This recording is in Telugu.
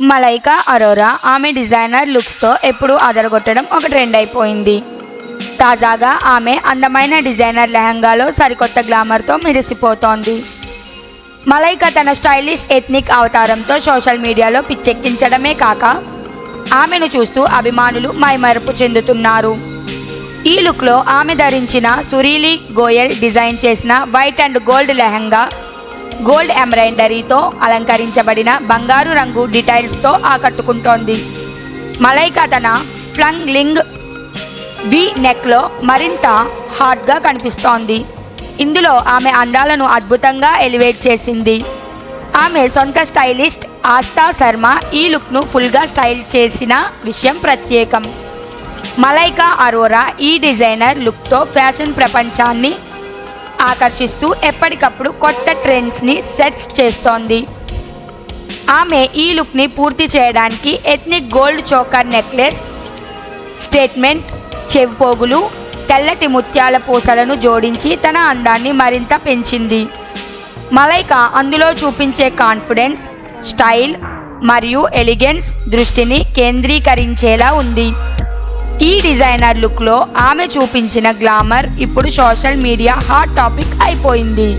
మలైకా అరోరా ఆమె డిజైనర్ లుక్స్తో ఎప్పుడూ అదరగొట్టడం ఒక ట్రెండ్ అయిపోయింది. తాజాగా ఆమె అందమైన డిజైనర్ లెహంగాలో సరికొత్త గ్లామర్తో మెరిసిపోతోంది. మలైకా తన స్టైలిష్ ఎథ్నిక్ అవతారంతో సోషల్ మీడియాలో పిచ్చెక్కించడమే కాక ఆమెను చూస్తూ అభిమానులు మైమరపు చెందుతున్నారు. ఈ లుక్లో ఆమె ధరించిన సురీలి గోయల్ డిజైన్ చేసిన white and gold lehenga gold ఎంబ్రాయిడరీతో అలంకరించబడిన బంగారు రంగు డిటైల్స్తో ఆకట్టుకుంటోంది. మలైకా తన ఫ్లంగ్ లింగ్ వి నెక్లో మరింత హాట్గా కనిపిస్తోంది. ఇందులో ఆమె అందాలను అద్భుతంగా ఎలివేట్ చేసింది. ఆమె సొంత స్టైలిస్ట్ ఆస్థా శర్మ ఈ లుక్ను ఫుల్గా స్టైల్ చేసిన విషయం ప్రత్యేకం. మలైకా అరోరా ఈ డిజైనర్ లుక్తో ఫ్యాషన్ ప్రపంచాన్ని ఆకర్షిస్తూ ఎప్పటికప్పుడు కొత్త ట్రెండ్స్ని సెట్స్ చేస్తోంది. ఆమె ఈ లుక్ని పూర్తి చేయడానికి ethnic gold choker necklace statement చెవిపోగులు తెల్లటి ముత్యాల పూసలను జోడించి తన అందాన్ని మరింత పెంచింది. మలైక అందులో చూపించే కాన్ఫిడెన్స్ స్టైల్ మరియు ఎలిగెన్స్ దృష్టిని కేంద్రీకరించేలా ఉంది. ఈ డిజైనర్ లుక్లో ఆమె చూపించిన గ్లామర్ ఇప్పుడు సోషల్ మీడియా హాట్ టాపిక్ అయిపోయింది.